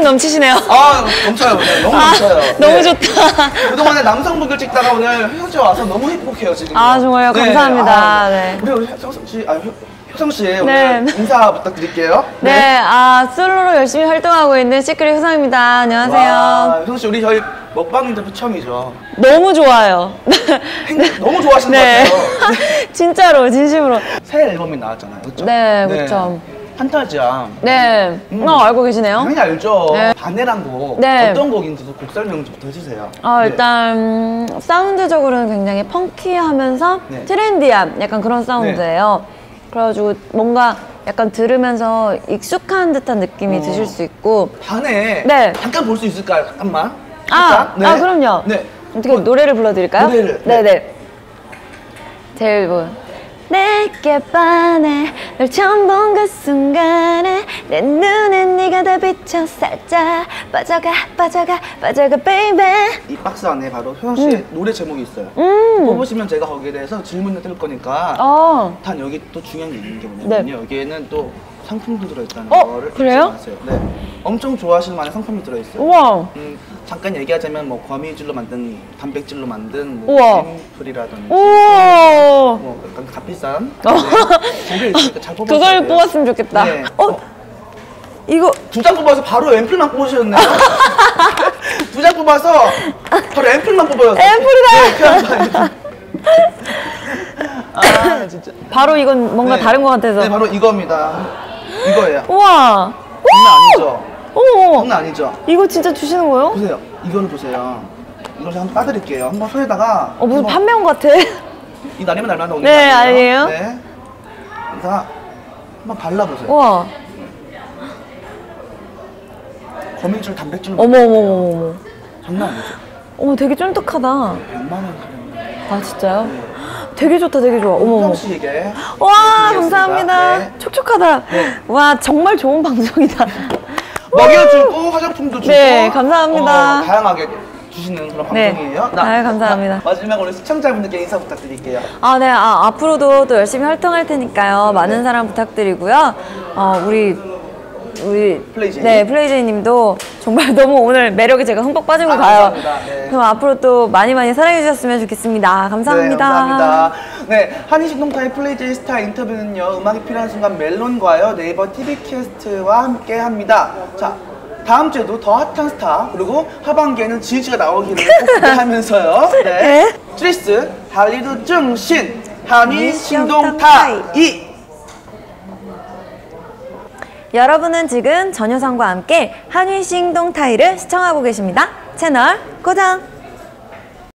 넘치시네요. 아 넘쳐요 오늘 너무 넘쳐요. 너무 네. 좋다. 그동안에 남성분들 찍다가 오늘 씨 와서 너무 행복해요 지금. 아, 정말요? 감사합니다. 아, 네. 우리 우리 효성 씨, 아 효- 효성 씨 오늘 네. 인사 부탁드릴게요. 네, 아, 솔로로 열심히 활동하고 있는 시크릿 효성입니다. 안녕하세요. 와, 효성 씨 우리 저희 먹방 인터뷰 처음이죠. 너무 좋아요. 행- 너무 좋아하시는 네. 것 같아요. 진짜로, 진심으로. 새 앨범이 나왔잖아요, 그렇죠? 네, 그쵸. 판타지야. 네. 음. 어, 알고 계시네요? 당연히 알죠. 네. 바네란 곡 네. 어떤 곡인지도 곡 설명부터 해주세요. 어, 네. 일단 음, 사운드적으로는 굉장히 펑키하면서 네. 트렌디한 약간 그런 사운드예요. 그래가지고 뭔가 약간 들으면서 익숙한 듯한 느낌이 어. 드실 수 있고 반에 네. 잠깐 볼 수 있을까요? 잠깐만. 아, 살짝? 아 그럼요. 네. 어떻게 노래를 불러드릴까요? 노래를, 네. 네 네. 제일 뭐 내게 반해 널 처음 본 그 순간에 내 눈엔 네가 다 비쳐 살짝 빠져가 빠져가 빠져가 baby 이 박스 안에 바로 효영 씨의 노래 제목이 있어요. 음. 뽑으시면 제가 거기에 대해서 질문을 드릴 거니까 어. 단 여기 또 중요한 게 있는 게 뭐냐면요. 네. 여기에는 또 상품도 들어있다는 어, 거를 그래요? 마세요. 네. 엄청 좋아하실 만한 상품이 들어있어요. 우와 음, 잠깐 얘기하자면 뭐 거미줄로 만든 단백질로 만든 뭐 우와. 약간 값 비싼 네. 잘 뽑아주세요. 그걸 뽑았으면 좋겠다 네. 어? 어. 이거 두 장 뽑아서 바로 앰플만 뽑으셨네요. 두 장 뽑아서 바로 앰플만 뽑아요. 앰플이다! 아 진짜. 바로 이건 뭔가 네. 다른 것 같아서 네 바로 이겁니다. 이거예요. 우와 장난 아니죠? 오 장난 아니죠? 이거 진짜 주시는 거예요? 보세요. 이거를 보세요. 이걸 한번 따드릴게요. 한번 손에다가 어 무슨 판매원 같아 이 나리면 날마다 오는 네, 거 아니에요? 네. 자 한번 발라보세요. 우와 거미줄 단백질 어머 어머 어머 장난 아니죠? 어머 되게 쫀득하다 100만 원 가량. 아 진짜요? 되게 좋다 되게 좋아 어머 씨에게 와. 감사합니다 네. 촉촉하다 네. 와 정말 좋은 방송이다 먹여주고 화장품도 주고 네, 감사합니다. 어, 다양하게 주시는 그런 네. 방송이에요. 아, 감사합니다. 자, 마지막으로 시청자분들께 인사 부탁드릴게요. 아, 네. 아, 앞으로도 또 열심히 활동할 테니까요. 많은 사랑 부탁드리고요. 어, 우리 우리 플레이제이. 네, 플레이제이 님도 정말 너무 오늘 매력에 제가 흠뻑 빠지고 아, 가요. 네. 그럼 앞으로 또 많이 많이 사랑해 주셨으면 좋겠습니다. 감사합니다. 네, 감사합니다. 네, 한의식동타의 플레이제이 스타 인터뷰는요, 음악이 필요한 순간 멜론과요, 네이버 TV 캐스트와 함께 합니다. 자, 다음 주에도 더 핫한 스타, 그리고 하반기에는 지지가 나오기를 꼭 기대하면서요. 네. 네. 트리스, 할리우드 증신, 한의식동타이. 여러분은 지금 전효성과 함께 한휘싱동 타이를 시청하고 계십니다. 채널 고정!